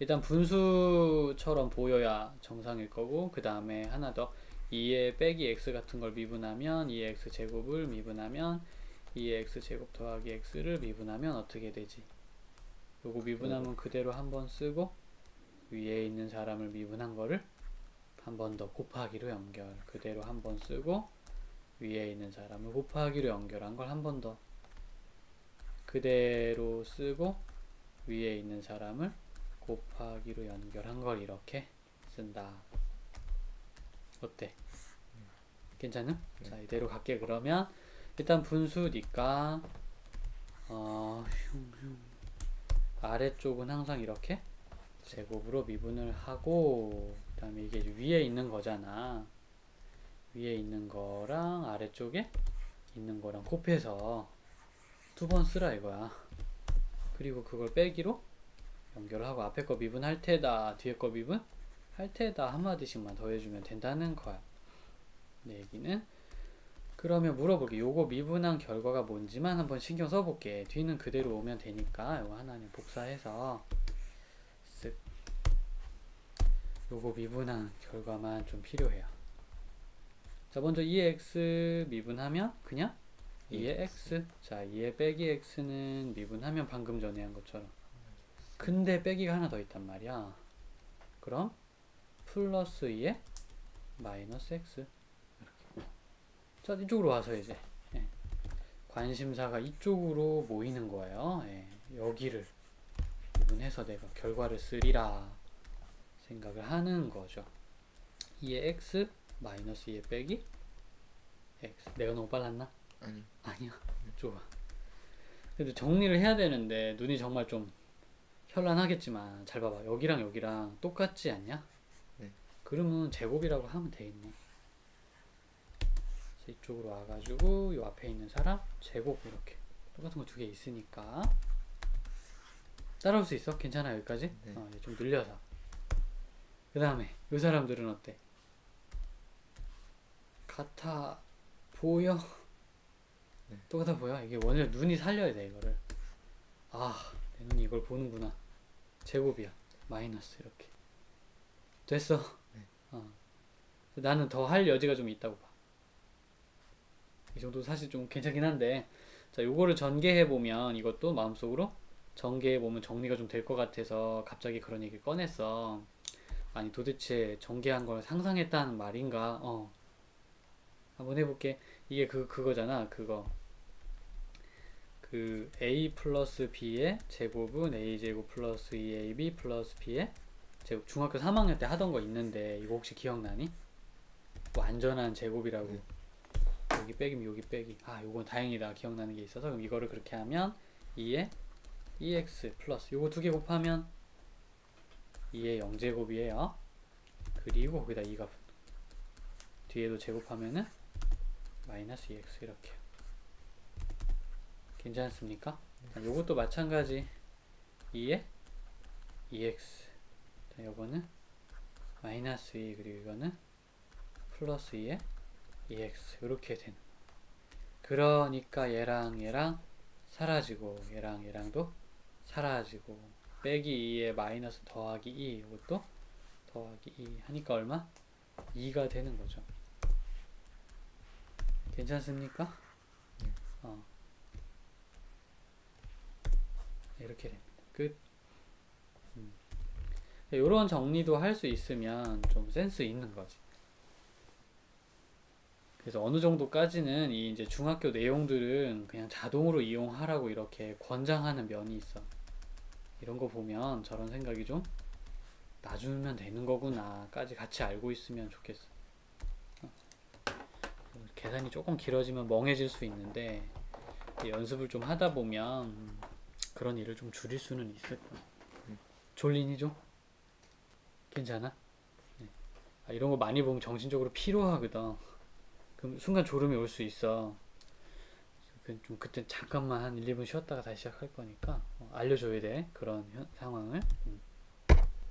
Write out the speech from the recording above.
일단 분수처럼 보여야 정상일 거고 그 다음에 하나 더 2의 빼기 x 같은 걸 미분하면 2의 x 제곱을 미분하면 2의 x 제곱 더하기 x를 미분하면 어떻게 되지? 요거 미분하면 그대로 한 번 쓰고 위에 있는 사람을 미분한 거를 한 번 더 곱하기로 연결 그대로 한 번 쓰고 위에 있는 사람을 곱하기로 연결한 걸 한 번 더 그대로 쓰고 위에 있는 사람을 곱하기로 연결한 걸 이렇게 쓴다. 어때? 괜찮음? 자 이대로 갈게 그러면 일단 분수니까 어, 흉, 흉. 아래쪽은 항상 이렇게 제곱으로 미분을 하고 그 다음에 이게 위에 있는 거잖아 위에 있는 거랑 아래쪽에 있는 거랑 곱해서 두 번 쓰라 이거야 그리고 그걸 빼기로 연결을 하고 앞에 거 미분할 테다 뒤에 거 미분 할 테다 한마디씩만 더해주면 된다는 거야. 내 얘기는. 그러면 물어볼게. 요거 미분한 결과가 뭔지만 한번 신경 써볼게. 뒤는 그대로 오면 되니까 요거 하나 는 복사해서. 쓱. 요거 미분한 결과만 좀 필요해요. 자 먼저 2의 x 미분하면 그냥? 2의 x 자 2의 빼기 x는 미분하면 방금 전에 한 것처럼 근데 빼기가 하나 더 있단 말이야. 그럼 플러스 2의 마이너스 x. 자 이쪽으로 와서 이제 예. 관심사가 이쪽으로 모이는 거예요. 예. 여기를 구분해서 내가 결과를 쓰리라 생각을 하는 거죠. 2의 x 마이너스 2의 빼기 x. 내가 너무 빨랐나? 아니 아니야. 좋아. 근데 정리를 해야 되는데 눈이 정말 좀 현란하겠지만 잘 봐봐 여기랑 여기랑 똑같지 않냐? 네. 그러면 제곱이라고 하면 되겠네 이쪽으로 와가지고 요 앞에 있는 사람 제곱 이렇게 똑같은 거 두 개 있으니까 따라올 수 있어? 괜찮아 여기까지? 네. 어, 좀 늘려서 그 다음에 요 사람들은 어때? 같아 보여? 네. 똑같아 보여? 이게 원래 눈이 살려야 돼 이거를 아내 눈이 이걸 보는구나 제곱이야. 마이너스 이렇게. 됐어? 네. 어. 나는 더 할 여지가 좀 있다고 봐. 이 정도 사실 좀 괜찮긴 한데 자 요거를 전개해 보면 이것도 마음속으로 전개해 보면 정리가 좀 될 것 같아서 갑자기 그런 얘기를 꺼냈어. 아니 도대체 전개한 걸 상상했다는 말인가? 어. 한번 해볼게. 이게 그 그거잖아 그거 그 a 플러스 b의 제곱은 a 제곱 플러스 2ab 플러스 b의 제곱. 중학교 3학년 때 하던 거 있는데 이거 혹시 기억나니? 완전한 제곱이라고. 네. 여기 빼기면 여기 빼기. 아 요건 다행이다. 기억나는 게 있어서. 그럼 이거를 그렇게 하면 2에 2x 플러스 요거 두 개 곱하면 2의 0제곱이에요. 그리고 거기다 2가 뒤에도 제곱하면은 마이너스 2x 이렇게 괜찮습니까? 자, 요것도 마찬가지 2에 2x 자, 요거는 마이너스 2 그리고 이거는 플러스 2에 2x 이렇게 되는 그러니까 얘랑 얘랑 사라지고 얘랑 얘랑도 사라지고 빼기 2에 마이너스 더하기 2 이것도 더하기 2 하니까 얼마? 2가 되는 거죠 괜찮습니까? 네. 어. 이렇게 끝 음. 이런 정리도 할 수 있으면 좀 센스 있는 거지 그래서 어느 정도까지는 이 이제 중학교 내용들은 그냥 자동으로 이용하라고 이렇게 권장하는 면이 있어. 이런 거 보면 저런 생각이 좀 놔주면 되는 거구나까지 같이 알고 있으면 좋겠어. 어. 계산이 조금 길어지면 멍해질 수 있는데 연습을 좀 하다 보면 음, 그런 일을 좀 줄일 수는 있을 거야. 졸리니 좀? 괜찮아? 네. 아, 이런 거 많이 보면 정신적으로 피로하거든. 그럼 순간 졸음이 올 수 있어. 그- 좀 그때 잠깐만 한 1, 2분 쉬었다가 다시 시작할 거니까 어, 알려줘야 돼 그런 현- 상황을. 음.